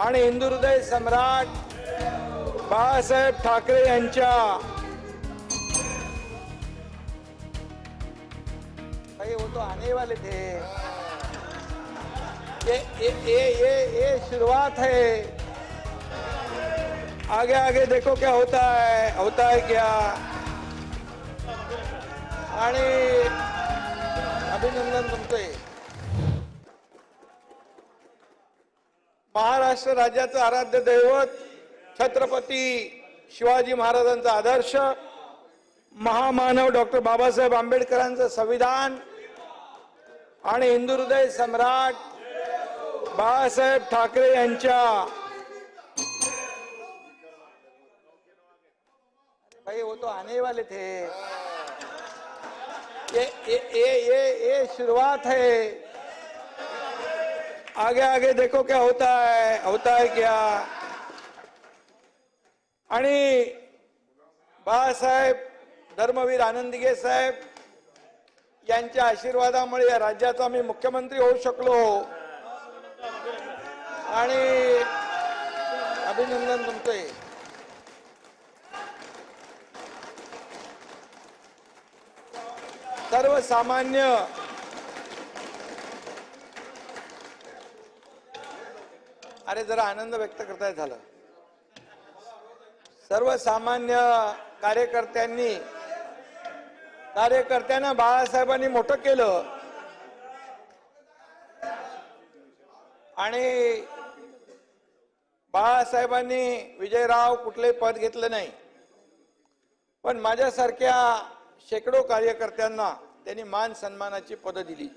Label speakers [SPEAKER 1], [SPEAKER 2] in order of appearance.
[SPEAKER 1] आणि हिंदू हृदय सम्राट बाळासाहेब ठाकरे यांच्या भाई वो तो आने वाले थे. ये ये ये ये ये शुरुआत है. आगे आगे देखो क्या होता है होता है क्या? आणि अभिनंदन तुमचे. महाराष्ट्र राज्याचं आराध्य दैवत छत्रपती शिवाजी महाराजांचा आदर्श महामानव डॉक्टर बाबासाहेब आंबेडकरांचं संविधान आणि हिंदू हृदय सम्राट बाळासाहेब ठाकरे यांच्या भाई वो तो आने वाले थे. ये ये ये ये ये शुरुआत है. आगे आगे देखो क्या होता है होता है क्या? आणि बाळासाहेब धर्मवीर आनंदगे साहेब यांच्या आशीर्वादामुळे या राज्याचा मी मुख्यमंत्री होऊ शकलो. आणि अभिनंदन तुमचे. सर्वसामान्य अरे जरा आनंद व्यक्त करताय झालं. सर्वसामान्य कार्यकर्त्यांनी कार्यकर्त्यांना बाळासाहेबांनी मोठं केलं. आणि बाळासाहेबांनी विजयराव कुठले पद घेतलं नाही. पण माझ्यासारख्या शेकडो कार्यकर्त्यांना त्यांनी मान सन्मानाची पदं दिली.